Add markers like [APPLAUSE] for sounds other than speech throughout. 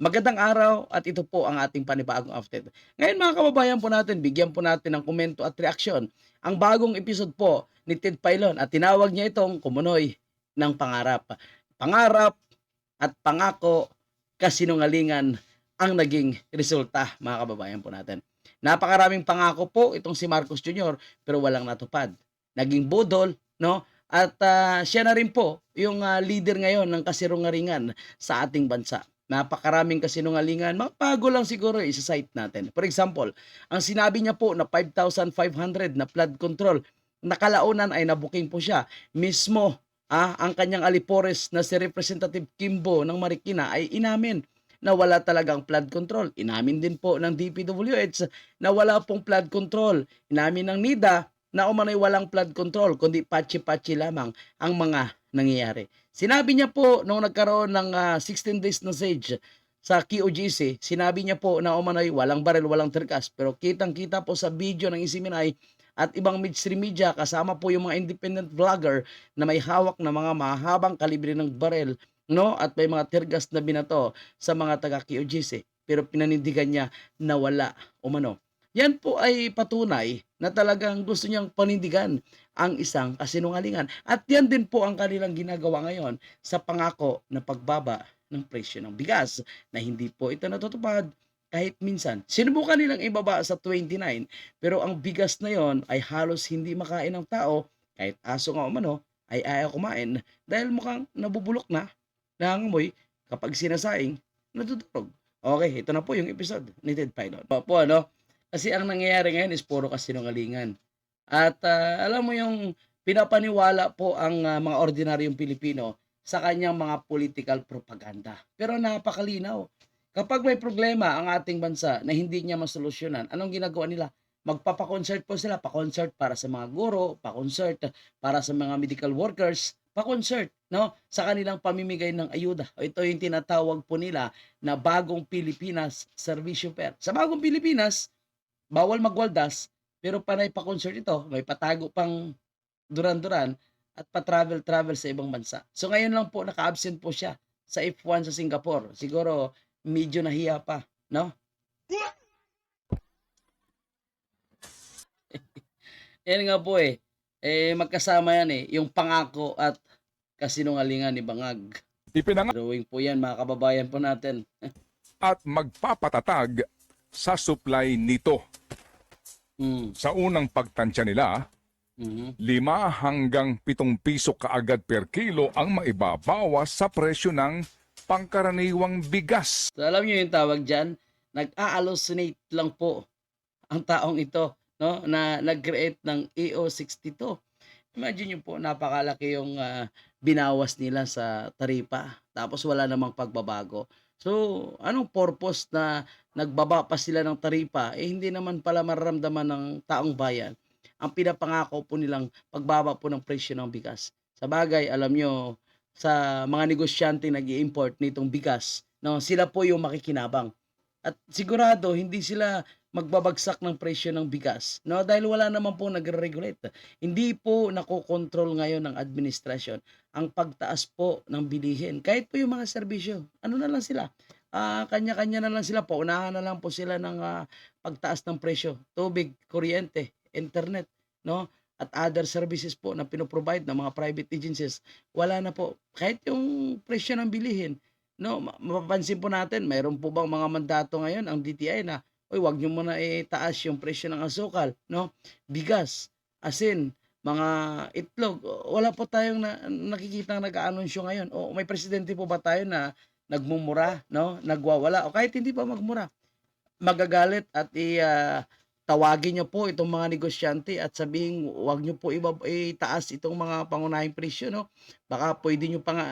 Magandang araw at ito po ang ating panibagong update. Ngayon mga kababayan po natin, bigyan po natin ng komento at reaksyon ang bagong episode po ni Ted Pailon at tinawag niya itong Kumunoy ng Pangarap. Pangarap at pangako kasinungalingan ang naging resulta mga kababayan po natin. Napakaraming pangako po itong si Marcos Jr. pero walang natupad. Naging budol, no? At ah, siya na rin po yung ah, leader ngayon ng kasirungaringan sa ating bansa. Napakaraming kasinungalingan. Mapago lang siguro isa-cite natin. For example, ang sinabi niya po na 5,500 na flood control, nakalaunan ay nabuking po siya. Mismo, ah, ang kanyang alipores na si Representative Kimbo ng Marikina ay inamin na wala talagang flood control. Inamin din po ng DPWH na wala pong flood control. Inamin ng NIDA na umano'y walang flood control, kundi patsi-patsi lamang ang mga nangyayari. Sinabi niya po nung nagkaroon ng ah, 16 days na siege sa QOGC, sinabi niya po na umano'y walang baril, walang terkas. Pero kitang-kita po sa video ng Isiminay at ibang mainstream media kasama po yung mga independent vlogger na may hawak na mga mahabang kalibre ng baril no at may mga tergas na binato sa mga taga QOGC pero pinanindigan niya na wala umano. Yan po ay patunay na talagang gusto niyang panindigan ang isang kasinungalingan. At yan din po ang kanilang ginagawa ngayon sa pangako na pagbaba ng presyo ng bigas na hindi po ito natutupad kahit minsan. Sinubukan nilang ibaba sa 29 pero ang bigas na yon ay halos hindi makain ng tao kahit aso nga umano ay ayaw kumain dahil mukhang nabubulok na nangangamoy kapag sinasaing natutulog. Okay, ito na po yung episode ni Ted Pilot. Po, po ano, kasi ang nangyayari ngayon is puro kasinungalingan. At ah, alam mo yung pinapaniwala po ang ah, mga ordinaryong Pilipino sa kanyang mga political propaganda. Pero napakalinaw. Kapag may problema ang ating bansa na hindi niya masolusyonan, anong ginagawa nila? Magpapa-concert po sila, pa-concert para sa mga guro, pa-concert para sa mga medical workers, pa-concert, no? Sa kanilang pamimigay ng ayuda. Ito yung tinatawag po nila na Bagong Pilipinas Servisyo Fair. Sa Bagong Pilipinas, bawal magwaldas, pero panay pa-concert ito, may patago pang duran-duran at pa-travel-travel sa ibang bansa. So ngayon lang po naka-absent po siya sa F1 sa Singapore. Siguro medyo nahiya pa, no? [LAUGHS] yan nga po eh. Eh magkasama yan eh, yung pangako at kasinungalingan ni Bangag. Ipinangalan Drawing po yan mga kababayan po natin. [LAUGHS] at magpapatatag sa supply nito. Mm. Sa unang pagtansya nila, mhm. 5 hanggang 7 piso kaagad per kilo ang maibabawas sa presyo ng pangkaraniwang bigas. So alam niyo yung tawag diyan, nag-a-hallucinate lang po ang taong ito, no, na nag-create ng EO62. Imagine niyo po, napakalaki yung ah, binawas nila sa taripa. Tapos wala namang pagbabago. So, anong purpose na nagbaba pa sila ng taripa? Eh, hindi naman pala mararamdaman ng taong bayan. Ang pinapangako po nilang pagbaba po ng presyo ng bigas. Sa bagay, alam nyo, sa mga negosyante nag import nitong bigas, no, sila po yung makikinabang. At sigurado hindi sila magbabagsak ng presyo ng bigas, no, dahil wala naman po nagre-regulate. Hindi po nakokontrol ngayon ng administrasyon ang pagtaas po ng bilihin. Kahit po yung mga serbisyo, ano na lang sila? Ah, kanya-kanya na lang sila, paunahan na lang po sila ng ah, pagtaas ng presyo. Tubig, kuryente, internet, no? At other services po na pinoprovide ng mga private agencies, wala na po. Kahit yung presyo ng bilihin, no? ma- Mapapansin po natin, mayroon po bang mga mandato ngayon ang DTI na, oy, wag niyo muna itaas yung presyo ng asukal, no? Bigas, asin, mga itlog. Wala po tayong na, nakikita nag-aanunsyo ngayon. O may presidente po ba tayo na nagmumura, no? Nagwawala o kahit hindi pa magmura. Magagalit at i ah, tawagin niyo po itong mga negosyante at sabihin wag niyo po ibab- itaas itong mga pangunahing presyo, no? Baka pwede niyo pa nga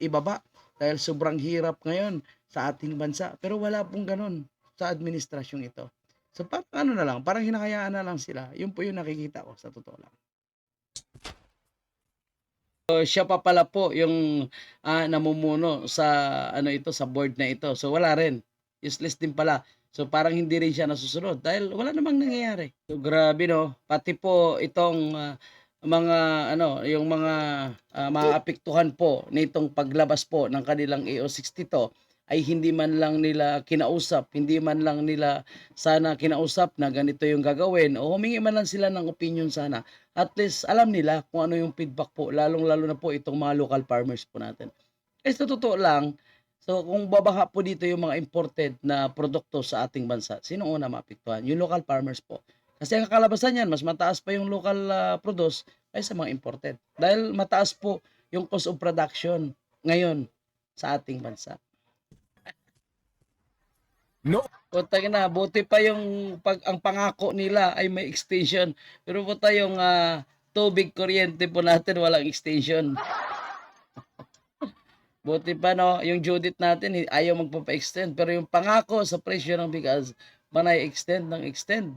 ibaba dahil sobrang hirap ngayon sa ating bansa. Pero wala pong ganun sa administrasyong ito. So parang ano na lang, parang hinahayaan na lang sila. Yun po yung nakikita ko sa totoo lang. So, siya pa pala po yung ah, namumuno sa ano ito sa board na ito. So wala rin. Useless din pala. So parang hindi rin siya nasusunod dahil wala namang nangyayari. So grabe no. Pati po itong ah, mga ano, yung mga ah, maapektuhan po nitong paglabas po ng kanilang EO62 ay hindi man lang nila kinausap, hindi man lang nila sana kinausap na ganito yung gagawin o humingi man lang sila ng opinion sana. At least alam nila kung ano yung feedback po, lalong-lalo na po itong mga local farmers po natin. Eh sa totoo lang, so kung babaha po dito yung mga imported na produkto sa ating bansa, sino una maapektuhan? Yung local farmers po. Kasi ang kalabasan yan, mas mataas pa yung local ah, produce kaysa mga imported. Dahil mataas po yung cost of production ngayon sa ating bansa. No, Putang na, buti pa yung pag ang pangako nila ay may extension. Pero puta yung ah, tubig kuryente po natin walang extension. [LAUGHS] Buti pa no, yung Judith natin ayaw magpapa-extend pero yung pangako sa presyo ng bigas manay extend ng extend.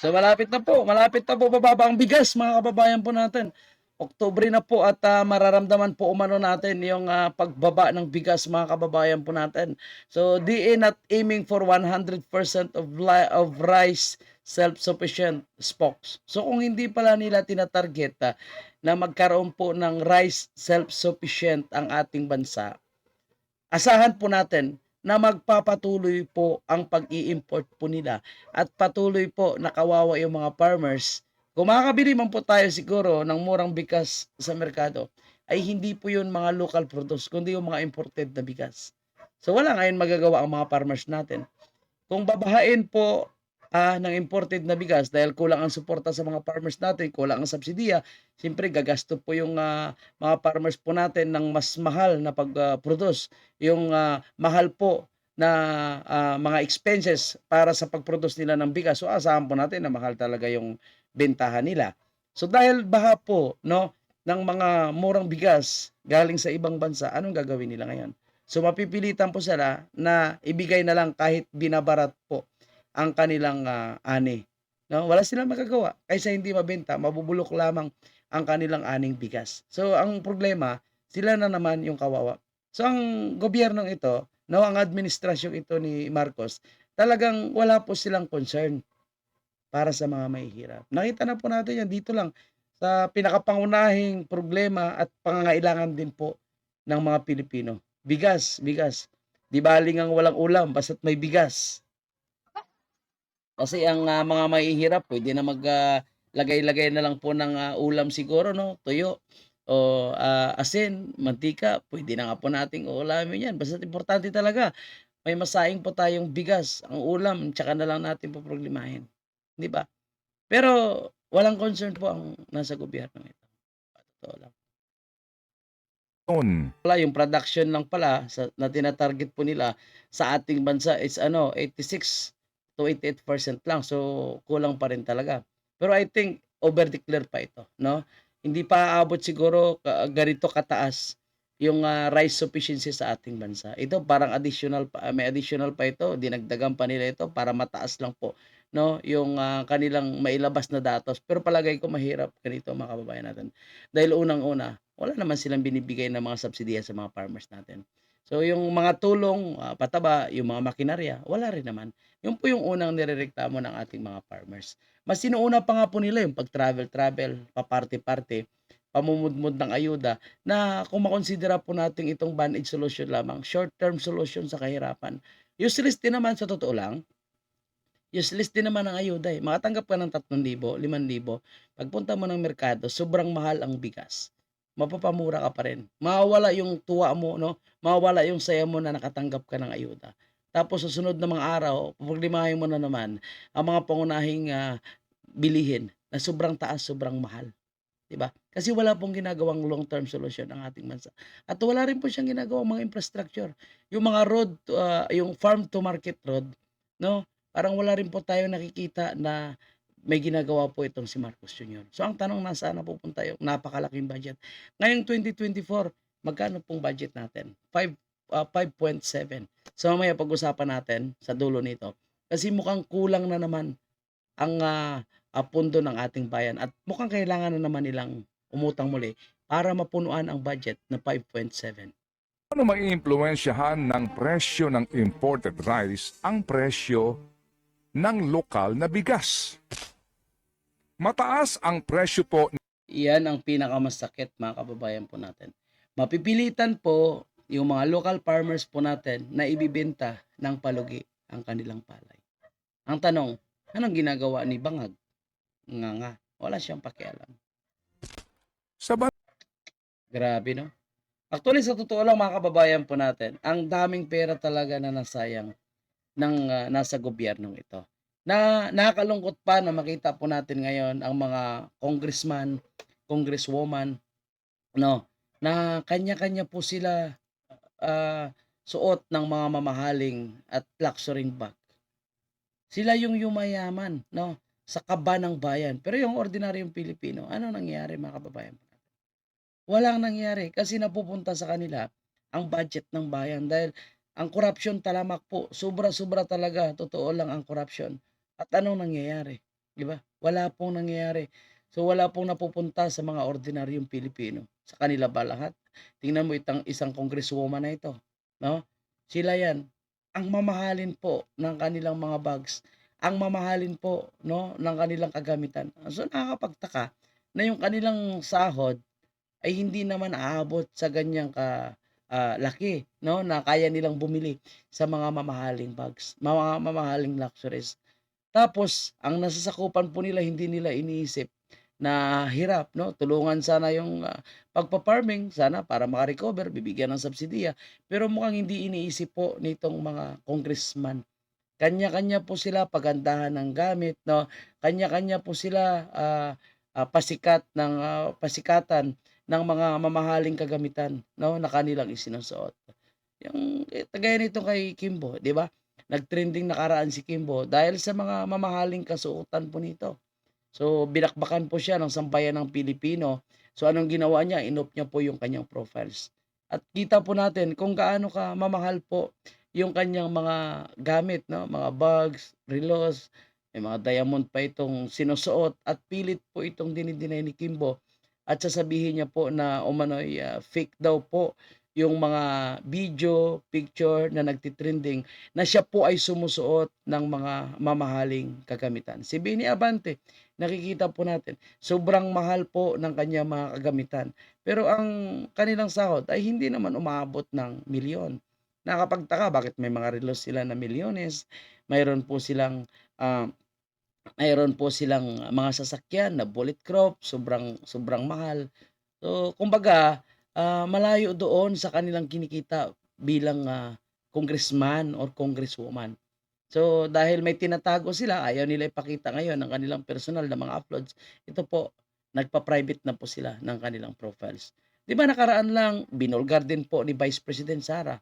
So malapit na po, malapit na po bababa ang bigas mga kababayan po natin. Oktubre na po at ah, mararamdaman po umano natin yung ah, pagbaba ng bigas mga kababayan po natin. So DA not aiming for 100% of of rice self-sufficient stocks. So kung hindi pala nila tinatarget ah, na magkaroon po ng rice self-sufficient ang ating bansa, asahan po natin na magpapatuloy po ang pag-i-import po nila at patuloy po nakawawa yung mga farmers. Kung makakabili man po tayo siguro ng murang bigas sa merkado, ay hindi po yun mga local produce, kundi yung mga imported na bigas. So wala ngayon magagawa ang mga farmers natin. Kung babahain po ah, ng imported na bigas dahil kulang ang suporta sa mga farmers natin, kulang ang subsidiya, siyempre gagasto po yung ah, mga farmers po natin ng mas mahal na pag-produce. yung ah, mahal po na ah, mga expenses para sa pag-produce nila ng bigas. So asahan po natin na mahal talaga yung bentahan nila. So dahil baha po no ng mga murang bigas galing sa ibang bansa, anong gagawin nila ngayon? So mapipilitan po sila na ibigay na lang kahit binabarat po ang kanilang ah, ani. No, wala silang magagawa kaysa hindi mabenta, mabubulok lamang ang kanilang aning bigas. So ang problema, sila na naman yung kawawa. So ang gobyernong ito, no, ang administrasyong ito ni Marcos, talagang wala po silang concern para sa mga mahihirap. Nakita na po natin yan dito lang sa pinakapangunahing problema at pangangailangan din po ng mga Pilipino. Bigas, bigas. Di baling ang walang ulam, basta't may bigas. Kasi ang ah, mga mahihirap, pwede na mag ah, lagay-lagay na lang po ng ah, ulam siguro, no? Tuyo o ah, asin, mantika, pwede na nga po nating uulamin yan. Basta importante talaga, may masaing po tayong bigas, ang ulam, tsaka na lang natin poproblemahin. Di ba? Pero walang concern po ang nasa gobyerno ito. Totoo lang. on. Pala, yung production lang pala sa, na tinatarget po nila sa ating bansa is ano, 86 to 88% lang. So, kulang pa rin talaga. Pero I think over-declare pa ito, no? Hindi pa aabot siguro ka- ganito kataas yung ah, rice sufficiency sa ating bansa. Ito parang additional pa, may additional pa ito, dinagdagan pa nila ito para mataas lang po no yung ah, kanilang mailabas na datos. Pero palagay ko mahirap ganito mga kababayan natin. Dahil unang-una wala naman silang binibigay ng mga subsidiya sa mga farmers natin. So yung mga tulong ah, pataba yung mga makinarya wala rin naman. Yun po yung unang nirereklamo ng ating mga farmers. Mas sinuuna pa nga po nila yung pag travel travel paparty-party pamumudmud ng ayuda na kung makonsidera po natin itong band-aid solution lamang short term solution sa kahirapan. Useless din naman sa totoo lang useless din naman ang ayuda eh. Makatanggap ka ng 3,000, 5,000. Pagpunta mo ng merkado, sobrang mahal ang bigas. Mapapamura ka pa rin. Mawawala yung tuwa mo, no? Mawawala yung saya mo na nakatanggap ka ng ayuda. Tapos sa sunod na mga araw, paglimahin mo na naman ang mga pangunahing ah, bilihin na sobrang taas, sobrang mahal. 'Di ba? Kasi wala pong ginagawang long-term solution ang ating bansa. At wala rin po siyang ginagawang mga infrastructure. Yung mga road, ah, yung farm to market road, no? Parang wala rin po tayo nakikita na may ginagawa po itong si Marcos Jr. So ang tanong nasaan na pupunta yung napakalaking budget. Ngayong 2024, magkano pong budget natin? 5 ah, 5.7. So mamaya pag-usapan natin sa dulo nito. Kasi mukhang kulang na naman ang ah, pundo ng ating bayan at mukhang kailangan na naman nilang umutang muli para mapunuan ang budget na 5.7. Ano maiimpluwensyahan ng presyo ng imported rice ang presyo ng lokal na bigas? Mataas ang presyo po Iyan ang pinakamasakit mga kababayan po natin. Mapipilitan po yung mga local farmers po natin na ibibenta ng palugi ang kanilang palay. Ang tanong, anong ginagawa ni Bangag? Nga nga, wala siyang pakialam. Sa ban- Grabe, no? Actually, sa totoo lang, mga kababayan po natin, ang daming pera talaga na nasayang ng ah, nasa gobyernong ito. Na nakakalungkot pa na makita po natin ngayon ang mga congressman, congresswoman, no, na kanya-kanya po sila ah, suot ng mga mamahaling at luxury bag. Sila yung yumayaman, no, sa kaba ng bayan. Pero yung ordinaryong Pilipino, ano nangyayari mga kababayan? Walang nangyari kasi napupunta sa kanila ang budget ng bayan dahil ang corruption talamak po. Sobra-sobra talaga. Totoo lang ang corruption. At anong nangyayari? Di ba? Wala pong nangyayari. So wala pong napupunta sa mga ordinaryong Pilipino. Sa kanila ba lahat? Tingnan mo itang isang congresswoman na ito. No? Sila yan. Ang mamahalin po ng kanilang mga bags. Ang mamahalin po no, ng kanilang kagamitan. So nakakapagtaka na yung kanilang sahod ay hindi naman aabot sa ganyang ka ah, laki no na kaya nilang bumili sa mga mamahaling bags, mga mamahaling luxuries. Tapos ang nasasakupan po nila hindi nila iniisip na hirap no tulungan sana yung ah, pagpa-farming sana para maka-recover bibigyan ng subsidiya. Pero mukhang hindi iniisip po nitong mga congressman. Kanya-kanya po sila pagandahan ng gamit no. Kanya-kanya po sila ah, ah, pasikat ng ah, pasikatan ng mga mamahaling kagamitan no na kanilang isinusuot. Yung eh, nito kay Kimbo, 'di ba? Nagtrending nakaraan si Kimbo dahil sa mga mamahaling kasuotan po nito. So binakbakan po siya ng sambayan ng Pilipino. So anong ginawa niya? Inop niya po yung kanyang profiles. At kita po natin kung gaano ka mamahal po yung kanyang mga gamit, no? Mga bags, relos, may mga diamond pa itong sinusuot at pilit po itong dinidinay ni Kimbo at sasabihin niya po na umano'y ah, fake daw po yung mga video, picture na nagtitrending na siya po ay sumusuot ng mga mamahaling kagamitan. Si Benny Abante, nakikita po natin, sobrang mahal po ng kanya mga kagamitan. Pero ang kanilang sahod ay hindi naman umaabot ng milyon. Nakapagtaka, bakit may mga relos sila na milyones? Mayroon po silang ah, mayroon po silang mga sasakyan na bulletproof, sobrang sobrang mahal. So, kumbaga, ah, malayo doon sa kanilang kinikita bilang ah, congressman or congresswoman. So, dahil may tinatago sila, ayaw nila ipakita ngayon ang kanilang personal na mga uploads. Ito po, nagpa-private na po sila ng kanilang profiles. 'Di ba nakaraan lang binulgar din po ni Vice President Sara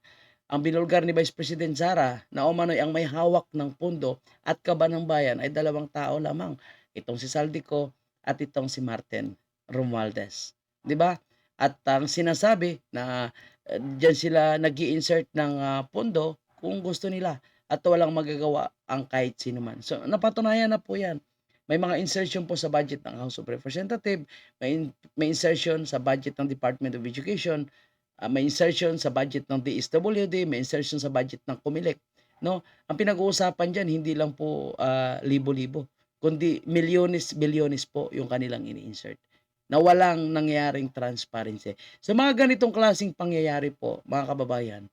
ang binulgar ni Vice President Sara na umano'y ang may hawak ng pundo at kaba ng bayan ay dalawang tao lamang. Itong si Saldico at itong si Martin Romualdez. 'Di ba? At ang sinasabi na uh, diyan sila nag insert ng ah, pundo kung gusto nila at walang magagawa ang kahit sino man. So napatunayan na po 'yan. May mga insertion po sa budget ng House of Representatives, may, in- may insertion sa budget ng Department of Education, ah, may insertion sa budget ng DSWD, may insertion sa budget ng COMELEC, no? Ang pinag-uusapan diyan hindi lang po ah, libo-libo, kundi milyones, bilyones po yung kanilang ini-insert na walang nangyaring transparency. Sa mga ganitong klasing pangyayari po, mga kababayan,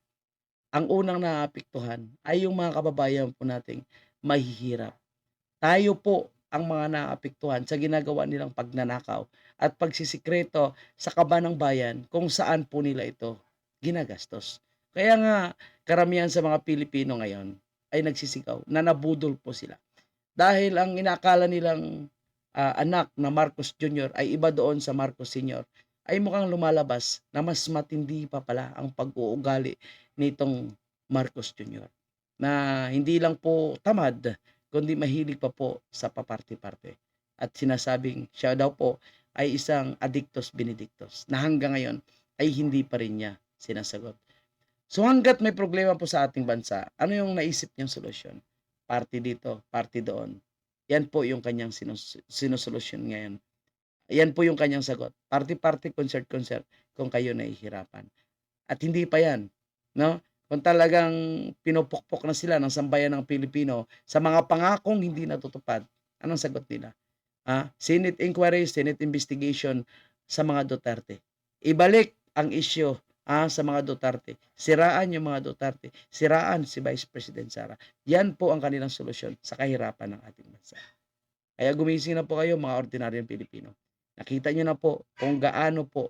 ang unang naapektuhan ay yung mga kababayan po nating mahihirap. Tayo po ang mga naapektuhan sa ginagawa nilang pagnanakaw at pagsisikreto sa kaba ng bayan kung saan po nila ito ginagastos. Kaya nga karamihan sa mga Pilipino ngayon ay nagsisigaw na nabudol po sila. Dahil ang inakala nilang ah, anak na Marcos Jr. ay iba doon sa Marcos Sr. ay mukhang lumalabas na mas matindi pa pala ang pag-uugali nitong Marcos Jr. Na hindi lang po tamad, kundi mahilig pa po sa paparte-parte. At sinasabing siya daw po ay isang addictus benedictus na hanggang ngayon ay hindi pa rin niya sinasagot. So hanggat may problema po sa ating bansa, ano yung naisip niyang solusyon? Party dito, party doon. Yan po yung kanyang sinus- sinusolusyon ngayon. Yan po yung kanyang sagot. Party-party, concert-concert kung kayo nahihirapan. At hindi pa yan. No? Kung talagang pinupukpok na sila ng sambayan ng Pilipino sa mga pangakong hindi natutupad, anong sagot nila? Ah, Senate inquiry, Senate investigation sa mga Duterte. Ibalik ang issue ah, sa mga Duterte. Siraan yung mga Duterte. Siraan si Vice President Sara. Yan po ang kanilang solusyon sa kahirapan ng ating bansa. Kaya gumising na po kayo mga ordinaryong Pilipino. Nakita nyo na po kung gaano po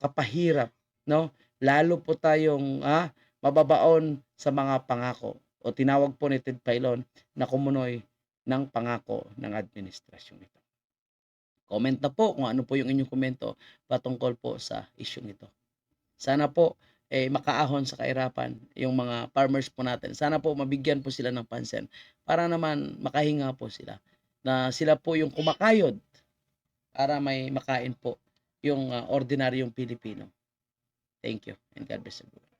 kapahirap, no? Lalo po tayong ah, mababaon sa mga pangako o tinawag po ni Ted Pailon na kumunoy ng pangako ng administrasyon ito. Comment na po kung ano po yung inyong komento patungkol po sa isyong ito. Sana po eh, makaahon sa kahirapan yung mga farmers po natin. Sana po mabigyan po sila ng pansin para naman makahinga po sila na sila po yung kumakayod para may makain po yung ah, ordinaryong Pilipino. Thank you and God bless everyone.